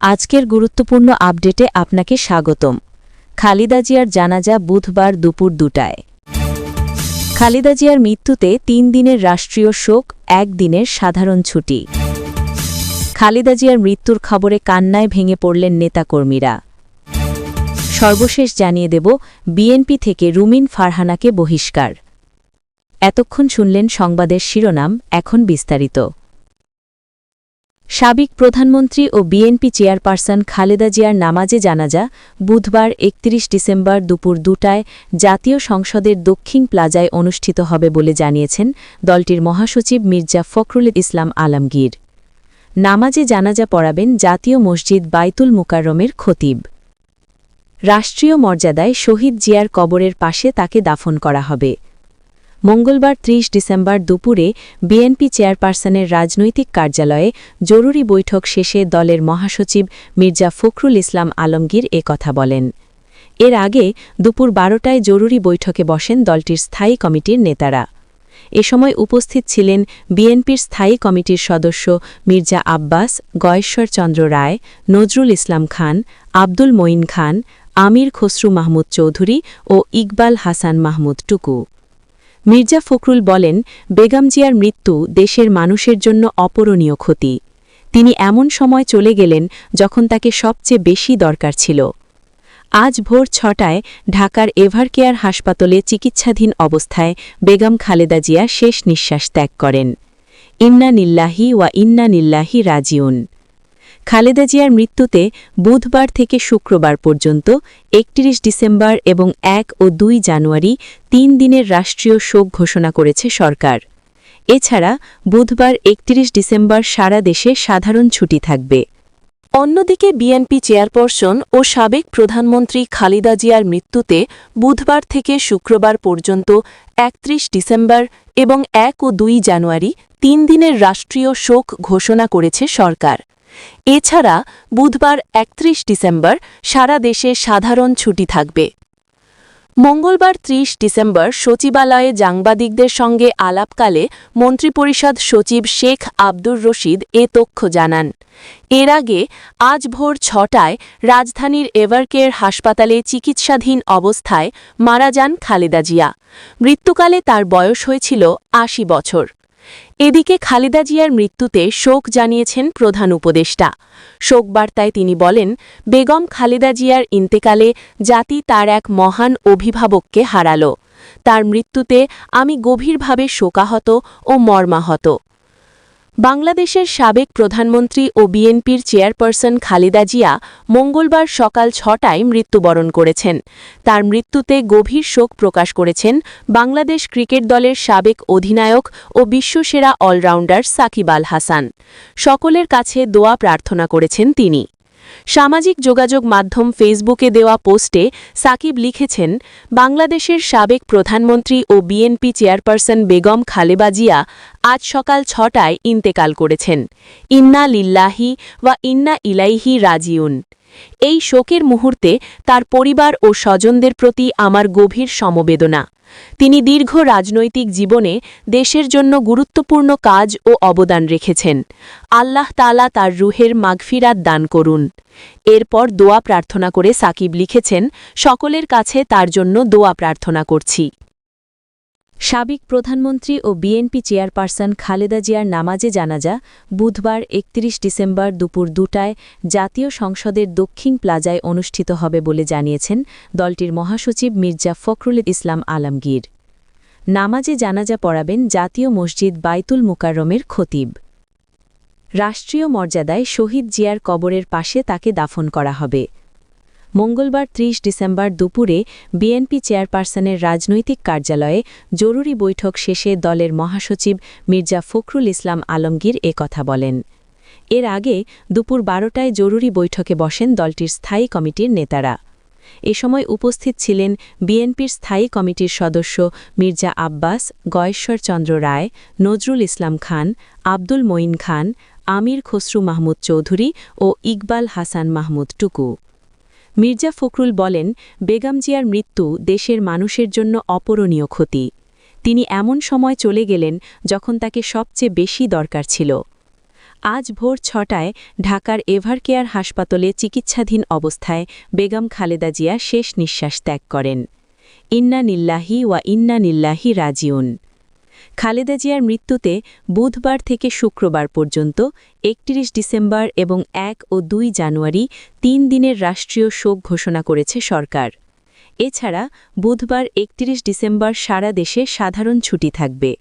আজকের গুরুত্বপূর্ণ আপডেটে আপনাকে স্বাগতম। খালিদা জিয়ার জানাজা বুধবার দুপুর দুটায়। খালিদা জিয়ার মৃত্যুতে তিন দিনের রাষ্ট্রীয় শোক, এক দিনের সাধারণ ছুটি। খালিদা জিয়ার মৃত্যুর খবরে কান্নায় ভেঙে পড়লেন নেতাকর্মীরা। সর্বশেষ জানিয়ে দেব, বিএনপি থেকে রুমিন ফারহানাকে বহিষ্কার। এতক্ষণ শুনলেন সংবাদের শিরোনাম, এখন বিস্তারিত। সাবেক প্রধানমন্ত্রী ও বিএনপি চেয়ারপারসন খালেদা জিয়ার নামাজে জানাজা বুধবার একত্রিশ ডিসেম্বর দুপুর দুটায় জাতীয় সংসদের দক্ষিণ প্লাজায় অনুষ্ঠিত হবে বলে জানিয়েছেন দলটির মহাসচিব মির্জা ফখরুল ইসলাম আলমগীর। নামাজে জানাজা পড়াবেন জাতীয় মসজিদ বাইতুল মুকাররমের খতিব। রাষ্ট্রীয় মর্যাদায় শহীদ জিয়ার কবরের পাশে তাকে দাফন করা হবে। মঙ্গলবার ৩০ ডিসেম্বর দুপুরে বিএনপি চেয়ারপারসনের রাজনৈতিক কার্যালয়ে জরুরি বৈঠক শেষে দলের মহাসচিব মির্জা ফখরুল ইসলাম আলমগীর এ কথা বলেন। এর আগে দুপুর বারোটায় জরুরি বৈঠকে বসেন দলটির স্থায়ী কমিটির নেতারা। এ সময় উপস্থিত ছিলেন বিএনপির স্থায়ী কমিটির সদস্য মির্জা আব্বাস, গয়েশ্বর চন্দ্র রায়, নজরুল ইসলাম খান, আব্দুল মঈন খান, আমির খসরু মাহমুদ চৌধুরী ও ইকবাল হাসান মাহমুদ টুকু। মির্জা ফখরুল বলেন, বেগম জিয়ার মৃত্যু দেশের মানুষের জন্য অপরণীয় ক্ষতি। তিনি এমন সময় চলে গেলেন যখন তাকে সবচেয়ে বেশি দরকার ছিল। আজ ভোর ছটায় ঢাকার এভারকেয়ার হাসপাতালে চিকিৎসাধীন অবস্থায় বেগম খালেদা জিয়া শেষ নিঃশ্বাস ত্যাগ করেন। ইন্না নিল্লাহি ওয়া ইন্না নিল্লাহি রাজিউন। খালেদা জিয়ার মৃত্যুতে বুধবার থেকে শুক্রবার পর্যন্ত একত্রিশ ডিসেম্বর এবং এক ও দুই জানুয়ারি তিন দিনের রাষ্ট্রীয় শোক ঘোষণা করেছে সরকার। এছাড়া বুধবার একত্রিশ ডিসেম্বর সারা দেশে সাধারণ ছুটি থাকবে। অন্যদিকে বিএনপি চেয়ারপারসন ও সাবেক প্রধানমন্ত্রী খালিদা জিয়ার মৃত্যুতে বুধবার থেকে শুক্রবার পর্যন্ত একত্রিশ ডিসেম্বর এবং এক ও দুই জানুয়ারি তিন দিনের রাষ্ট্রীয় শোক ঘোষণা করেছে সরকার। এছাড়া বুধবার একত্রিশ ডিসেম্বর সারা দেশে সাধারণ ছুটি থাকবে। মঙ্গলবার ৩০ ডিসেম্বর সচিবালয়ে সাংবাদিকদের সঙ্গে আলাপকালে মন্ত্রিপরিষদ সচিব শেখ আব্দুর রশিদ এ তথ্য জানান। এর আগে আজ ভোর ছটায় রাজধানীর এভারকেয়ার হাসপাতালে চিকিৎসাধীন অবস্থায় মারা যান খালেদা জিয়া। মৃত্যুকালে তার বয়স হয়েছিল আশি বছর। এদিকে খালেদা জিয়ার মৃত্যুতে শোক জানিয়েছেন প্রধান উপদেষ্টা। শোকবার্তায় তিনি বলেন, বেগম খালেদা জিয়ার ইন্তেকালে জাতি তার এক মহান অভিভাবককে হারাল। তার মৃত্যুতে আমি গভীরভাবে শোকাহত ও মর্মাহত। বাংলাদেশের সাবেক প্রধানমন্ত্রী ও বিএনপির চেয়ারপারসন খালেদা জিয়া মঙ্গলবার সকাল ছটায় মৃত্যুবরণ করেছেন। তার মৃত্যুতে গভীর শোক প্রকাশ করেছেন বাংলাদেশ ক্রিকেট দলের সাবেক অধিনায়ক ও বিশ্বসেরা অলরাউন্ডার সাকিব আল হাসান। সকলের কাছে দোয়া প্রার্থনা করেছেন তিনি। সামাজিক যোগাযোগ মাধ্যম ফেসবুকে দেওয়া পোস্টে সাকিব লিখেছেন, বাংলাদেশের সাবেক প্রধানমন্ত্রী ও বিএনপি চেয়ারপারসন বেগম খালেবা জিয়া আজ সকাল ছটায় ইন্তেকাল করেছেন। ইন্না লিল্লাহি ওয়া ইন্না ইলাইহি রাজিউন। এই শোকের মুহূর্তে তার পরিবার ও স্বজনদের প্রতি আমার গভীর সমবেদনা। তিনি দীর্ঘ রাজনৈতিক জীবনে দেশের জন্য গুরুত্বপূর্ণ কাজ ও অবদান রেখেছেন। আল্লাহ তালা তার রুহের মাগফিরাত দান করুন। এরপর দোয়া প্রার্থনা করে সাকিব লিখেছেন, সকলের কাছে তার জন্য দোয়া প্রার্থনা করছি। সাবেক প্রধানমন্ত্রী ও বিএনপি চেয়ারপারসন খালেদা জিয়ার নামাজে জানাজা বুধবার একত্রিশ ডিসেম্বর দুপুর দুটায় জাতীয় সংসদের দক্ষিণ প্লাজায় অনুষ্ঠিত হবে বলে জানিয়েছেন দলটির মহাসচিব মির্জা ফখরুল ইসলাম আলমগীর। নামাজে জানাজা পড়াবেন জাতীয় মসজিদ বাইতুল মুকাররমের খতিব। রাষ্ট্রীয় মর্যাদায় শহীদ জিয়ার কবরের পাশে তাকে দাফন করা হবে। মঙ্গলবার ৩০ ডিসেম্বর দুপুরে বিএনপি চেয়ারপারসনের রাজনৈতিক কার্যালয়ে জরুরি বৈঠক শেষে দলের মহাসচিব মির্জা ফখরুল ইসলাম আলমগীর এ কথা বলেন। এর আগে দুপুর বারোটায় জরুরি বৈঠকে বসেন দলটির স্থায়ী কমিটির নেতারা। এ সময় উপস্থিত ছিলেন বিএনপির স্থায়ী কমিটির সদস্য মির্জা আব্বাস, গয়েশ্বর চন্দ্র রায়, নজরুল ইসলাম খান, আব্দুল মঈন খান, আমির খসরু মাহমুদ চৌধুরী ও ইকবাল হাসান মাহমুদ টুকু। মির্জা ফখরুল বলেন, বেগম জিয়ার মৃত্যু দেশের মানুষের জন্য অপরণীয় ক্ষতি। তিনি এমন সময় চলে গেলেন যখন তাকে সবচেয়ে বেশি দরকার ছিল। আজ ভোর ছটায় ঢাকার এভারকেয়ার হাসপাতালে চিকিৎসাধীন অবস্থায় বেগম খালেদা জিয়া শেষ নিঃশ্বাস ত্যাগ করেন। ইন্না নিল্লাহি ওয়া ইন্না নিল্লাহি রাজিউন। খালেদা জিয়ার মৃত্যুতে বুধবার থেকে শুক্রবার পর্যন্ত একত্রিশ ডিসেম্বর এবং এক ও দুই জানুয়ারি তিন দিনের রাষ্ট্রীয় শোক ঘোষণা করেছে সরকার। এছাড়া বুধবার একত্রিশ ডিসেম্বর সারা দেশে সাধারণ ছুটি থাকবে।